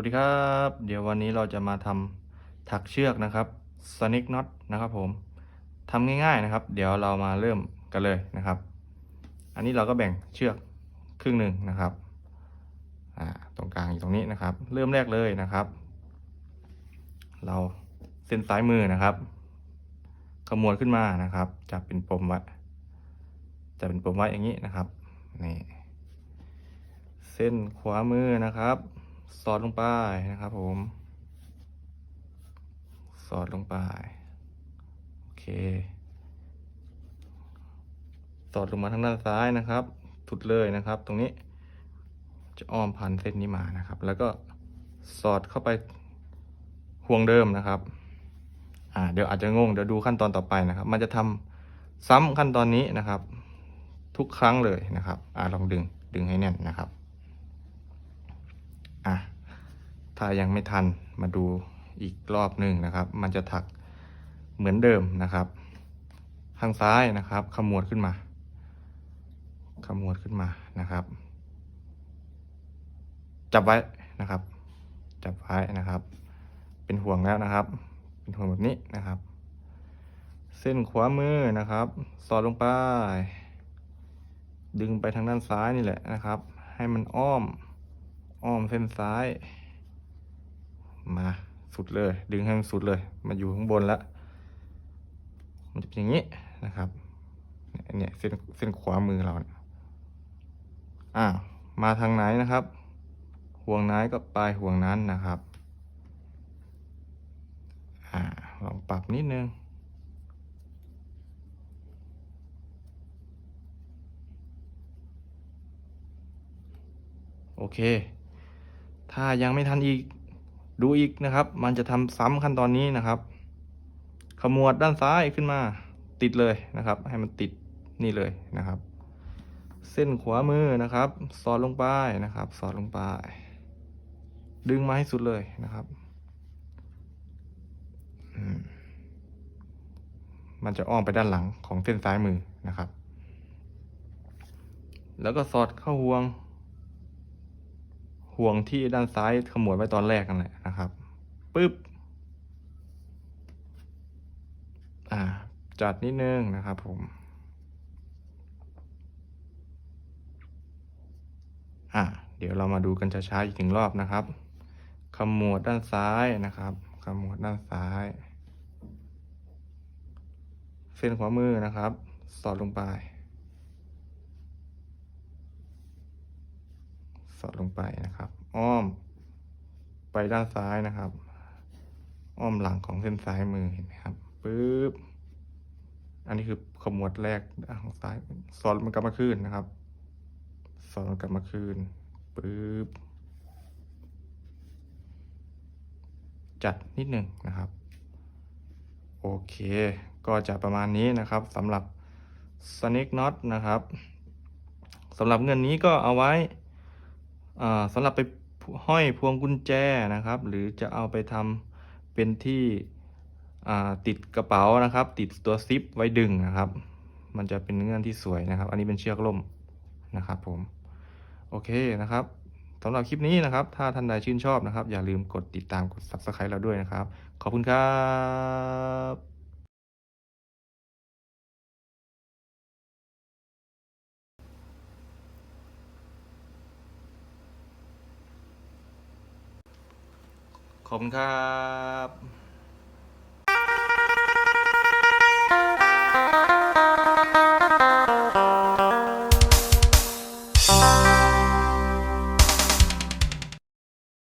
วัสดีครับ เดี๋ยววันนี้เราจะมาทำถักเชือกนะครับ Sonic Knot นะครับผมทำง่ายๆนะครับ เดี๋ยวเรามาเริ่มกันเลยนะครับ อันนี้เราก็แบ่งเชือกครึ่งหนึ่งนะครับอ่าตรงกลางอยู่ตรงนี้นะครับ เริ่มแรกเลยนะครับ เราเส้นซ้ายมือนะครับขมวดขึ้นมานะครับจะเป็นปมไว้จะเป็นปมไว้อย่างนี้นะครับนี่เส้นขวามือนะครับ สอดลงไปนะครับผม สอดลงไป โอเค สอดลงมาทางด้านซ้ายนะครับสุดเลยนะครับ ตรงนี้จะอ้อมผ่านเส้นนี้มานะครับ แล้วก็สอดเข้าไปห่วงเดิมนะครับอ่าเดี๋ยวอาจจะงงเดี๋ยวดูขั้นตอนต่อไปนะครับ มันจะทำซ้ำขั้นตอนนี้นะครับ ทุกครั้งเลยนะครับอ่าลองดึงดึงให้แน่นนะครับ อะ ถ้ายังไม่ทันมาดูอีกรอบหนึ่งนะครับ มันจะถักเหมือนเดิมนะครับ ข้างซ้ายนะครับ ขมวดขึ้นมา ขมวดขึ้นมานะครับ จับไว้นะครับ จับไว้นะครับ เป็นห่วงแล้วนะครับ เป็นห่วงแบบนี้นะครับ เส้นขวามือนะครับ สอดลงไป ดึงไปทางด้านซ้ายนี่แหละนะครับ ให้มันอ้อม อ้อมเส้นซ้าย สุดเลย ดึงให้มันสุดเลยมาอยู่ข้างบนแล้วมันจะเป็นอย่างนี้นะครับเนี่ยเนี่ยเส้นเส้นขวามือเราเนี่ยอ่ามาทางไหนนะครับ ห่วงไหนก็ปลายห่วงนั้นนะครับอ่าลองปรับนิดนึงโอเค ถ้ายังไม่ทันอีก ดูอีกนะครับ มันจะทำซ้ำขั้นตอนนี้นะครับ ขมวดด้านซ้ายขึ้นมา ติดเลยนะครับ ให้มันติดนี่เลยนะครับ เส้นขวามือนะครับ สอดลงไปนะครับ สอดลงไป ดึงมาให้สุดเลยนะครับอืมมันจะอ้อมไปด้านหลังของเส้นซ้ายมือนะครับ แล้วก็สอดเข้าห่วง ห่วงที่ด้านซ้ายขมวดไว้ตอนแรกนั่นแหละนะครับปึ๊บอ่าจัดนิดนึงนะครับผมอ่าเดี๋ยวเรามาดูกันช้าๆอีกหนึ่งรอบนะครับขมวดด้านซ้ายนะครับขมวดด้านซ้าย เส้นขวามือนะครับ สอดลงไป สอดลงไปนะครับ อ้อม ไปด้านซ้ายนะครับ อ้อมหลังของเส้นซ้ายมือเห็นไหมครับปึ๊บอันนี้คือขมวดแรกของซ้ายสอดมันกลับมาคืนนะครับ สอดมันกลับมาคืนปึ๊บจัดนิดหนึ่งนะครับ โอเค ก็จะประมาณนี้นะครับสำหรับ Snake Knot นะครับสำหรับเงินนี้ก็เอาไว้ สำหรับไปห้อยพวงกุญแจนะครับ หรือจะเอาไปทำเป็นที่ติดกระเป๋านะครับ ติดตัวซิปไว้ดึงนะครับ มันจะเป็นเงื่อนที่สวยนะครับ อันนี้เป็นเชือกล่มนะครับผม โอเคนะครับสำหรับคลิปนี้นะครับ ถ้าท่านใดชื่นชอบนะครับ อย่าลืมกดติดตามกด subscribe เราด้วยนะครับ ขอบคุณครับ ขอบคุณครับ